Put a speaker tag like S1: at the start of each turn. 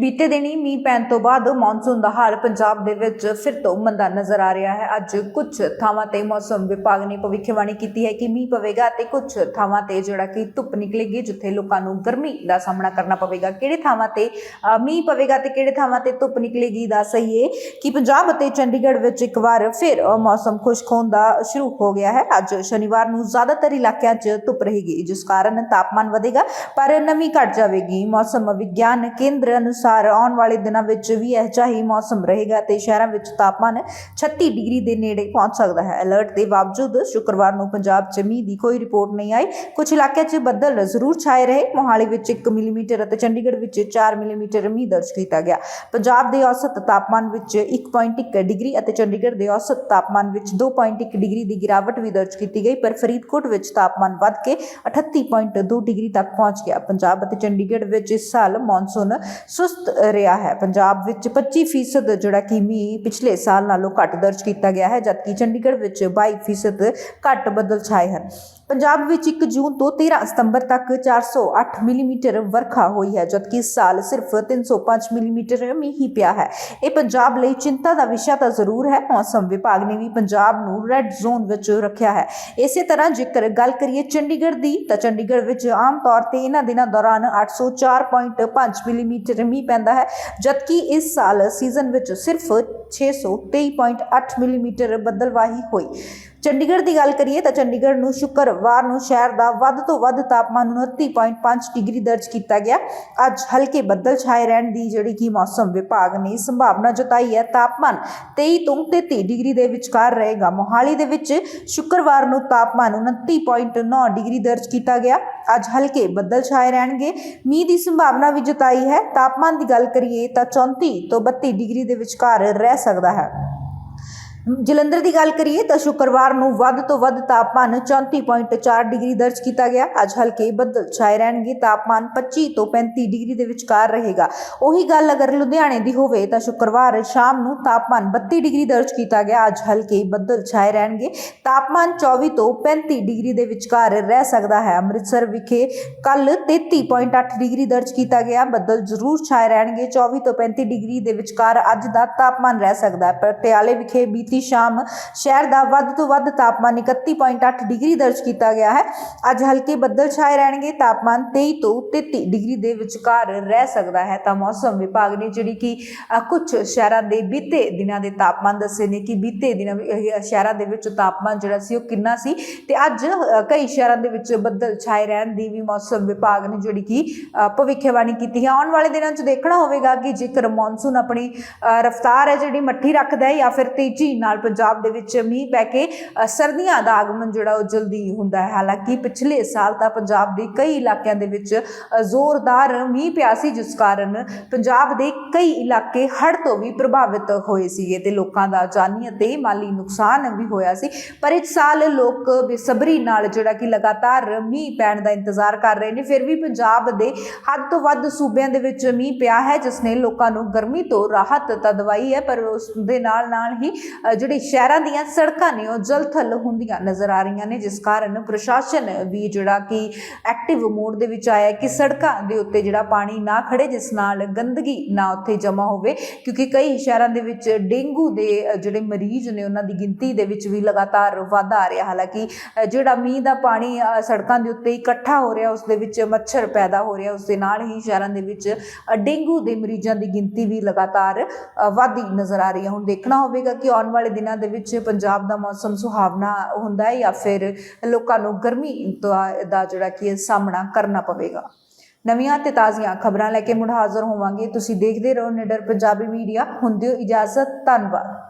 S1: ਬੀਤੇ ਦਿਨੀ ਮੀਂਹ ਪੈਣ ਤੋਂ ਬਾਅਦ ਮੌਨਸੂਨ ਦਾ ਹਾਲ ਪੰਜਾਬ ਦੇ ਵਿੱਚ ਫਿਰ ਤੋਂ ਮੰਦਾ ਨਜ਼ਰ ਆ ਰਿਹਾ ਹੈ। ਅੱਜ ਕੁਝ ਥਾਵਾਂ ਤੇ ਮੌਸਮ ਵਿਭਾਗ ਨੇ ਭਵਿੱਖਬਾਣੀ ਕੀਤੀ ਹੈ ਕਿ ਮੀਂਹ ਪਵੇਗਾ ਤੇ ਕੁਝ ਥਾਵਾਂ ਤੇ ਜਿਹੜਾ ਕਿ ਧੁੱਪ ਨਿਕਲੇਗੀ, ਜਿੱਥੇ ਲੋਕਾਂ ਨੂੰ ਗਰਮੀ ਦਾ ਸਾਹਮਣਾ ਕਰਨਾ ਪਵੇਗਾ। ਕਿਹੜੇ ਥਾਵਾਂ ਤੇ ਮੀਂਹ ਪਵੇਗਾ ਤੇ ਕਿਹੜੇ ਥਾਵਾਂ ਤੇ ਧੁੱਪ ਨਿਕਲੇਗੀ ਦਾ ਸਹੀ ਹੈ ਕਿ ਪੰਜਾਬ ਅਤੇ ਚੰਡੀਗੜ੍ਹ ਵਿੱਚ ਇੱਕ ਵਾਰ ਫਿਰ ਮੌਸਮ ਖੁਸ਼ਕ ਹੋਣ ਦਾ ਸ਼ੁਰੂ ਹੋ ਗਿਆ ਹੈ। ਅੱਜ ਸ਼ਨੀਵਾਰ ਨੂੰ ਜ਼ਿਆਦਾਤਰ ਇਲਾਕਿਆਂ 'ਚ ਧੁੱਪ ਰਹੇਗੀ, ਜਿਸ ਕਾਰਨ ਤਾਪਮਾਨ ਵਧੇਗਾ, ਪਰ ਨਮੀ ਘਟ ਜਾਵੇਗੀ। ਮੌਸਮ ਵਿਗਿਆਨ ਕੇਂਦਰ ਅਨੁਸਾਰ ਆਉਣ ਵਾਲੇ ਦਿਨਾਂ ਵਿੱਚ ਵੀ ਇਹ ਜਿਹਾ ਹੀ ਮੌਸਮ ਰਹੇਗਾ ਤੇ ਸ਼ਹਿਰਾਂ ਵਿੱਚ ਤਾਪਮਾਨ 36 ਡਿਗਰੀ ਦੇ ਨੇੜੇ ਪਹੁੰਚ ਸਕਦਾ ਹੈ। ਅਲਰਟ ਦੇ ਬਾਵਜੂਦ ਸ਼ੁੱਕਰਵਾਰ ਨੂੰ ਪੰਜਾਬ 'ਚ ਮੀਂਹ ਦੀ ਕੋਈ ਰਿਪੋਰਟ ਨਹੀਂ ਆਈ। ਕੁਝ ਇਲਾਕਿਆਂ 'ਚ ਬੱਦਲ ਜ਼ਰੂਰ ਛਾਏ ਰਹੇ। ਮੋਹਾਲੀ ਵਿੱਚ 1 ਮਿਲੀਮੀਟਰ ਅਤੇ ਚੰਡੀਗੜ੍ਹ ਵਿੱਚ 4 ਮਿਲੀਮੀਟਰ ਮੀਂਹ ਦਰਜ ਕੀਤਾ ਗਿਆ। ਪੰਜਾਬ ਦੇ ਔਸਤ ਤਾਪਮਾਨ ਵਿੱਚ 1.1 ਡਿਗਰੀ ਅਤੇ ਚੰਡੀਗੜ੍ਹ ਦੇ ਔਸਤ ਤਾਪਮਾਨ ਵਿੱਚ 2.1 ਡਿਗਰੀ ਦੀ ਗਿਰਾਵਟ ਵੀ ਦਰਜ ਕੀਤੀ ਗਈ, ਪਰ ਫਰੀਦਕੋਟ ਵਿੱਚ ਤਾਪਮਾਨ ਵੱਧ ਕੇ 38.2 ਡਿਗਰੀ ਤੱਕ ਪਹੁੰਚ ਗਿਆ। ਪੰਜਾਬ ਅਤੇ ਚੰਡੀਗੜ੍ਹ ਵਿੱਚ ਇਸ ਸਾਲ ਮੌਨਸੂਨ ਸੁਸਤ ਰਿਹਾ ਹੈ। ਪੰਜਾਬ ਵਿੱਚ 25% ਜਿਹੜਾ ਕਿ ਮੀਂਹ ਪਿਛਲੇ ਸਾਲ ਨਾਲੋਂ ਘੱਟ ਦਰਜ ਕੀਤਾ ਗਿਆ ਹੈ, ਜਦਕਿ ਚੰਡੀਗੜ੍ਹ ਵਿੱਚ 22% ਘੱਟ ਬੱਦਲ ਛਾਏ ਹਨ। ਪੰਜਾਬ ਵਿੱਚ 1 ਜੂਨ ਤੋਂ 13 ਸਤੰਬਰ ਤੱਕ 408 ਮਿਲੀਮੀਟਰ ਵਰਖਾ ਹੋਈ ਹੈ, ਜਦਕਿ ਇਸ ਸਾਲ ਸਿਰਫ 305 ਮਿਲੀਮੀਟਰ ਮੀਂਹ ਹੀ ਪਿਆ ਹੈ। ਇਹ ਪੰਜਾਬ ਲਈ ਚਿੰਤਾ ਦਾ ਵਿਸ਼ਾ ਤਾਂ ਜ਼ਰੂਰ ਹੈ, ਮੌਸਮ ਵਿਭਾਗ ਨੇ ਵੀ ਪੰਜਾਬ ਨੂੰ ਰੈੱਡ ਜ਼ੋਨ ਵਿੱਚ ਰੱਖਿਆ ਹੈ। ਇਸੇ ਤਰ੍ਹਾਂ ਜੇਕਰ ਗੱਲ ਕਰੀਏ ਚੰਡੀਗੜ੍ਹ ਦੀ, ਤਾਂ ਚੰਡੀਗੜ੍ਹ ਵਿੱਚ ਆਮ ਤੌਰ ਤੇ ਇਹਨਾਂ ਦਿਨਾਂ ਦੌਰਾਨ 804.5 ਮਿਲੀਮੀਟਰ ਮੀਂਹ ਪੈਂਦਾ ਹੈ ਜਦਕਿ ਇਸ ਸਾਲ ਸੀਜ਼ਨ ਵਿੱਚ ਸਿਰਫ 623.8 ਮਿਲੀਮੀਟਰ ਬੱਦਲਵਾਹੀ ਹੋਈ। ਚੰਡੀਗੜ੍ਹ ਦੀ ਗੱਲ ਕਰੀਏ ਤਾਂ ਚੰਡੀਗੜ੍ਹ ਨੂੰ ਸ਼ੁੱਕਰਵਾਰ ਨੂੰ ਸ਼ਹਿਰ ਦਾ ਵੱਧ ਤੋਂ ਵੱਧ ਤਾਪਮਾਨ 29.5 ਡਿਗਰੀ ਦਰਜ ਕੀਤਾ ਗਿਆ। ਅੱਜ ਹਲਕੇ ਬੱਦਲ ਛਾਏ ਰਹਿਣ ਦੀ ਜਿਹੜੀ ਕਿ ਮੌਸਮ ਵਿਭਾਗ ਨੇ ਸੰਭਾਵਨਾ ਜਤਾਈ ਹੈ। ਤਾਪਮਾਨ 23 ਤੋਂ 33 ਡਿਗਰੀ ਦੇ ਵਿਚਕਾਰ ਰਹੇਗਾ। ਮੋਹਾਲੀ ਦੇ ਵਿੱਚ ਸ਼ੁੱਕਰਵਾਰ ਨੂੰ ਤਾਪਮਾਨ 29.9 ਡਿਗਰੀ ਦਰਜ ਕੀਤਾ ਗਿਆ। ਅੱਜ ਹਲਕੇ ਬੱਦਲ ਛਾਏ ਰਹਿਣਗੇ। ਮੀਂਹ ਦੀ ਸੰਭਾਵਨਾ ਵੀ ਜਤਾਈ ਹੈ। ਤਾਪਮਾਨ ਦੀ ਗੱਲ ਕਰੀਏ ਤਾਂ 34 ਤੋਂ 32 ਡਿਗਰੀ ਦੇ ਵਿਚਕਾਰ ਰਹਿ ਸਕਦਾ ਹੈ। ਜਲੰਧਰ ਦੀ ਗੱਲ ਕਰੀਏ ਤਾਂ ਸ਼ੁੱਕਰਵਾਰ ਨੂੰ ਵੱਧ ਤੋਂ ਵੱਧ ਤਾਪਮਾਨ 34.4 ਡਿਗਰੀ ਦਰਜ ਕੀਤਾ ਗਿਆ। ਅੱਜ ਹਲਕੇ ਬੱਦਲ ਛਾਏ ਰਹਿਣਗੇ। ਤਾਪਮਾਨ 25 ਤੋਂ 35 ਡਿਗਰੀ ਦੇ ਵਿਚਕਾਰ ਰਹੇਗਾ। ਉਹੀ ਗੱਲ ਅਗਰ ਲੁਧਿਆਣੇ ਦੀ ਹੋਵੇ ਤਾਂ ਸ਼ੁੱਕਰਵਾਰ ਸ਼ਾਮ ਨੂੰ ਤਾਪਮਾਨ 32 ਡਿਗਰੀ ਦਰਜ ਕੀਤਾ ਗਿਆ। ਅੱਜ ਹਲਕੇ ਬੱਦਲ ਛਾਏ ਰਹਿਣਗੇ। ਤਾਪਮਾਨ 24 ਤੋਂ 35 ਡਿਗਰੀ ਦੇ ਵਿਚਕਾਰ ਰਹਿ ਸਕਦਾ ਹੈ। ਅੰਮ੍ਰਿਤਸਰ ਵਿਖੇ ਕੱਲ 33.8 ਡਿਗਰੀ ਦਰਜ ਕੀਤਾ ਗਿਆ। ਬੱਦਲ ਜ਼ਰੂਰ ਛਾਏ ਰਹਿਣਗੇ। 24 ਤੋਂ 35 ਡਿਗਰੀ ਦੇ ਵਿਚਕਾਰ ਅੱਜ ਦਾ ਤਾਪਮਾਨ ਰਹਿ ਸਕਦਾ ਹੈ। ਪਟਿਆਲੇ ਵਿਖੇ ਬੀਤੀ ਸ਼ਾਮ। ਸ਼ਹਿਰ ਦਾ ਵੱਧ ਤੋਂ ਵੱਧ ਤਾਪਮਾਨ 31.8 ਡਿਗਰੀ ਦਰਜ ਕੀਤਾ ਗਿਆ ਹੈ। ਅੱਜ ਹਲਕੇ ਬੱਦਲ ਛਾਏ ਰਹਿਣਗੇ। ਤਾਪਮਾਨ 23 ਤੋਂ 33 ਡਿਗਰੀ ਦੇ ਵਿਚਕਾਰ ਰਹਿ ਸਕਦਾ ਹੈ। ਤਾਂ ਮੌਸਮ ਵਿਭਾਗ ਨੇ ਜਿਹੜੀ ਕਿ ਅ, ਕੁਝ ਸ਼ਹਿਰਾਂ ਦੇ ਬੀਤੇ ਦਿਨਾਂ ਦੇ ਤਾਪਮਾਨ ਦੱਸੇ ਨੇ ਕਿ ਬੀਤੇ ਦਿਨਾਂ ਸ਼ਹਿਰਾਂ ਦੇ ਵਿੱਚ ਤਾਪਮਾਨ ਜਿਹੜਾ ਸੀ ਉਹ ਕਿੰਨਾ ਸੀ ਤੇ ਅੱਜ ਕਈ ਸ਼ਹਿਰਾਂ ਦੇ ਵਿੱਚ ਬੱਦਲ ਛਾਏ ਰਹਿਣ ਦੀ ਵੀ ਮੌਸਮ ਵਿਭਾਗ ਨੇ ਜਿਹੜੀ ਕਿ ਭਵਿੱਖਬਾਣੀ ਕੀਤੀ ਹੈ। ਆਉਣ ਵਾਲੇ ਦਿਨਾਂ 'ਚ ਦੇਖਣਾ ਹੋਵੇਗਾ ਕਿ ਜੇਕਰ ਮੌਨਸੂਨ ਆਪਣੀ ਰਫ਼ਤਾਰ ਹੈ ਜਿਹੜੀ ਮੱਠੀ ਰੱਖਦਾ ਹੈ ਜਾਂ ਫਿਰ ਤੇਜ਼ੀ ਨਾਲ ਪੰਜਾਬ ਦੇ ਵਿੱਚ ਮੀਂਹ ਪੈ ਕੇ ਸਰਦੀਆਂ ਦਾ ਆਗਮਨ ਜਿਹੜਾ ਉਹ ਜਲਦੀ ਹੁੰਦਾ ਹੈ। ਹਾਲਾਂਕਿ ਪਿਛਲੇ ਸਾਲ ਤਾਂ ਪੰਜਾਬ ਦੇ ਕਈ ਇਲਾਕਿਆਂ ਦੇ ਵਿੱਚ ਜ਼ੋਰਦਾਰ ਮੀਂਹ ਪਿਆ ਸੀ, ਜਿਸ ਕਾਰਨ ਪੰਜਾਬ ਦੇ ਕਈ ਇਲਾਕੇ ਹੜ੍ਹ ਤੋਂ ਵੀ ਪ੍ਰਭਾਵਿਤ ਹੋਏ ਸੀਗੇ ਤੇ ਲੋਕਾਂ ਦਾ ਜਾਨੀ ਅਤੇ ਮਾਲੀ ਨੁਕਸਾਨ ਵੀ ਹੋਇਆ ਸੀ। ਪਰ ਇਸ ਸਾਲ ਲੋਕ ਬੇਸਬਰੀ ਨਾਲ ਜਿਹੜਾ ਕਿ ਲਗਾਤਾਰ ਮੀਂਹ ਪੈਣ ਦਾ ਇੰਤਜ਼ਾਰ ਕਰ ਰਹੇ ਨੇ, ਫਿਰ ਵੀ ਪੰਜਾਬ ਦੇ ਹੱਦ ਤੋਂ ਵੱਧ ਸੂਬਿਆਂ ਦੇ ਵਿੱਚ ਮੀਂਹ ਪਿਆ ਹੈ, ਜਿਸ ਨੇ ਲੋਕਾਂ ਨੂੰ ਗਰਮੀ ਤੋਂ ਰਾਹਤ ਤਾਂ ਦਵਾਈ ਹੈ, ਪਰ ਉਸ ਦੇ ਨਾਲ ਨਾਲ ਹੀ ਜਿਹੜੇ ਸ਼ਹਿਰਾਂ ਦੀਆਂ ਸੜਕਾਂ ਨੇ ਉਹ ਜਲਥਲ ਹੁੰਦੀਆਂ ਨਜ਼ਰ ਆ ਰਹੀਆਂ ਨੇ ਜਿਸ ਕਾਰਨ ਪ੍ਰਸ਼ਾਸਨ ਵੀ ਜਿਹੜਾ ਕਿ ਐਕਟਿਵ ਮੋਡ ਦੇ ਵਿੱਚ ਆਇਆ ਕਿ ਸੜਕਾਂ ਦੇ ਉੱਤੇ ਜਿਹੜਾ ਪਾਣੀ ਨਾ ਖੜੇ ਜਿਸ ਨਾਲ ਗੰਦਗੀ ਨਾ ਉੱਥੇ ਜਮ੍ਹਾਂ ਹੋਵੇ ਕਿਉਂਕਿ ਕਈ ਸ਼ਹਿਰਾਂ ਦੇ ਵਿੱਚ ਡੇਂਗੂ ਦੇ ਜਿਹੜੇ ਮਰੀਜ਼ ਨੇ ਉਹਨਾਂ ਦੀ ਗਿਣਤੀ ਦੇ ਵਿੱਚ ਵੀ ਲਗਾਤਾਰ ਵਾਧਾ ਆ ਰਿਹਾ। ਹਾਲਾਂਕਿ ਜਿਹੜਾ ਮੀਂਹ ਦਾ ਪਾਣੀ ਸੜਕਾਂ ਦੇ ਉੱਤੇ ਇਕੱਠਾ ਹੋ ਰਿਹਾ ਉਸ ਦੇ ਵਿੱਚ ਮੱਛਰ ਪੈਦਾ ਹੋ ਰਿਹਾ ਉਸ ਦੇ ਨਾਲ ਹੀ ਸ਼ਹਿਰਾਂ ਦੇ ਵਿੱਚ ਡੇਂਗੂ ਦੇ ਮਰੀਜ਼ਾਂ ਦੀ ਗਿਣਤੀ ਵੀ ਲਗਾਤਾਰ ਅ, ਨਜ਼ਰ ਆ ਰਹੀ ਹੈ। ਹੁਣ ਦੇਖਣਾ ਹੋਵੇਗਾ ਕਿ ਆਉਣ ਵਾਲੇ ਦਿਨਾਂ ਦੇ ਵਿੱਚ ਪੰਜਾਬ ਦਾ ਮੌਸਮ ਸੁਹਾਵਣਾ ਹੁੰਦਾ ਹੈ ਜਾਂ ਫਿਰ ਲੋਕਾਂ ਨੂੰ ਗਰਮੀ ਦਾ ਜਿਹੜਾ ਕਿ ਸਾਹਮਣਾ ਕਰਨਾ ਪਵੇਗਾ। ਨਵੀਆਂ ਤੇ ਤਾਜ਼ੀਆਂ ਖਬਰਾਂ ਲੈ ਕੇ ਮੁੜ ਹਾਜ਼ਰ ਹੋਵਾਂਗੇ। ਤੁਸੀਂ ਦੇਖਦੇ ਰਹੋ ਨਿਡਰ ਪੰਜਾਬੀ ਮੀਡੀਆ। ਹੁੰਦੇ ਹੋ ਇਜਾਜ਼ਤ। ਧੰਨਵਾਦ।